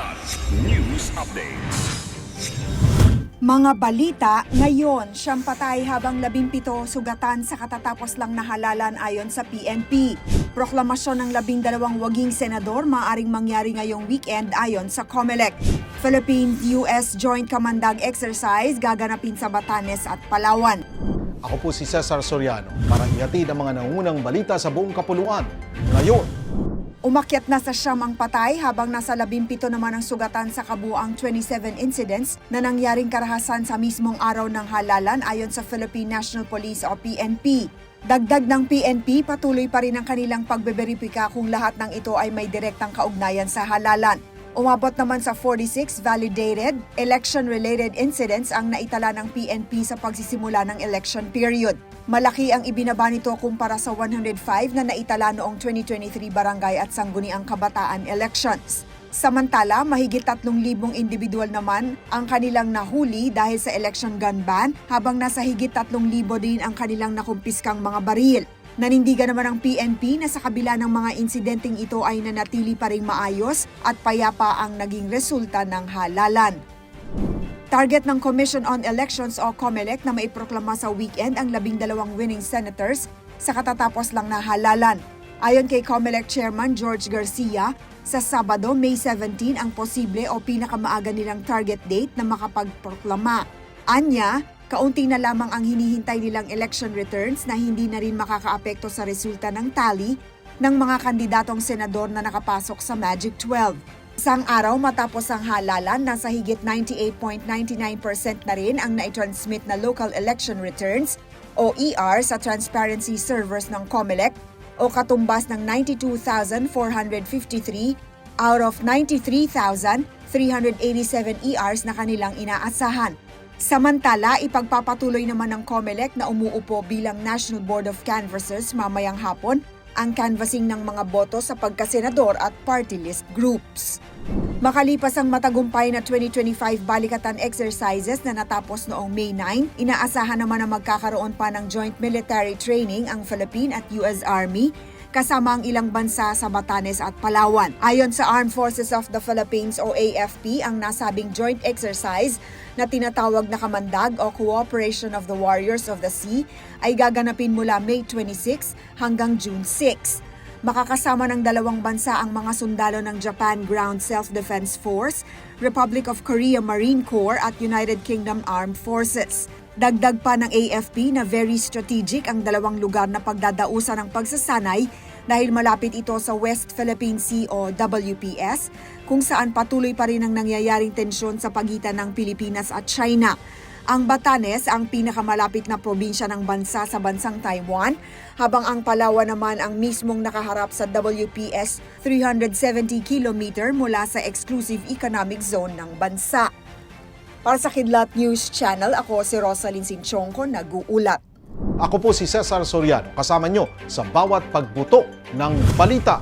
Kilat News Updates. Mga balita ngayon, siyang patay habang labimpito sugatan sa katatapos lang nahalalan ayon sa PNP. Proklamasyon ng labindalawang waging senador maaring mangyari ngayong weekend ayon sa COMELEC. Philippines-US Joint Kamandag Exercise gaganapin sa Batanes at Palawan. Ako po si Cesar Soriano para ihatid ang mga nangunang balita sa buong kapuluan. Ngayon, Umakyat na sa siyam ang patay habang nasa labimpito naman ang sugatan sa kabuang 27 incidents na nangyaring karahasan sa mismong araw ng halalan ayon sa Philippine National Police o PNP. Dagdag ng PNP, patuloy pa rin ang kanilang pagbeberipika kung lahat ng ito ay may direktang kaugnayan sa halalan. Umabot naman sa 46 validated election-related incidents ang naitala ng PNP sa pagsisimula ng election period. Malaki ang ibinaba nito kumpara sa 105 na naitala noong 2023 barangay at sangguniang kabataan elections. Samantala, mahigit 3,000 individual naman ang kanilang nahuli dahil sa election gun ban habang nasa higit 3,000 din ang kanilang nakumpiskang mga baril. Nanindigan naman ang PNP na sa kabila ng mga insidenteng ito ay nanatili pa rin maayos at payapa ang naging resulta ng halalan. Target ng Commission on Elections o COMELEC na maiproklama sa weekend ang labing dalawang winning senators sa katatapos lang na halalan. Ayon kay COMELEC Chairman George Garcia, sa Sabado, May 17 ang posible o pinakamaaga nilang target date na makapagproklama. Anya, kaunti na lamang ang hinihintay nilang election returns na hindi na rin makakaapekto sa resulta ng tally ng mga kandidatong senador na nakapasok sa Magic 12. Isang araw matapos ang halalan, nasa higit 98.99% na rin ang nai-transmit na local election returns o ER sa transparency servers ng COMELEC o katumbas ng 92,453 out of 93,387 ERs na kanilang inaasahan. Samantala, ipagpapatuloy naman ng COMELEC na umuupo bilang National Board of Canvassers mamayang hapon ang canvassing ng mga boto sa pagkasenador at party list groups. Makalipas ang matagumpay na 2025 balikatan exercises na natapos noong May 9, inaasahan naman na magkakaroon pa ng joint military training ang Philippine at US Army kasama ang ilang bansa sa Batanes at Palawan. Ayon sa Armed Forces of the Philippines o AFP, ang nasabing joint exercise na tinatawag na kamandag o Cooperation of the Warriors of the Sea ay gaganapin mula May 26 hanggang June 6. Makakasama ng dalawang bansa ang mga sundalo ng Japan Ground Self-Defense Force, Republic of Korea Marine Corps at United Kingdom Armed Forces. Dagdag pa ng AFP na very strategic ang dalawang lugar na pagdadausan ng pagsasanay dahil malapit ito sa West Philippine Sea o WPS kung saan patuloy pa rin ang nangyayaring tensyon sa pagitan ng Pilipinas at China. Ang Batanes ang pinakamalapit na probinsya ng bansa sa bansang Taiwan, habang ang Palawan naman ang mismong nakaharap sa WPS 370 km mula sa exclusive economic zone ng bansa. Para sa Kidlat News Channel, ako si Rosalyn Sinchonko, nag-uulat. ako po si Cesar Soriano kasama nyo sa bawat pagbuto ng balita.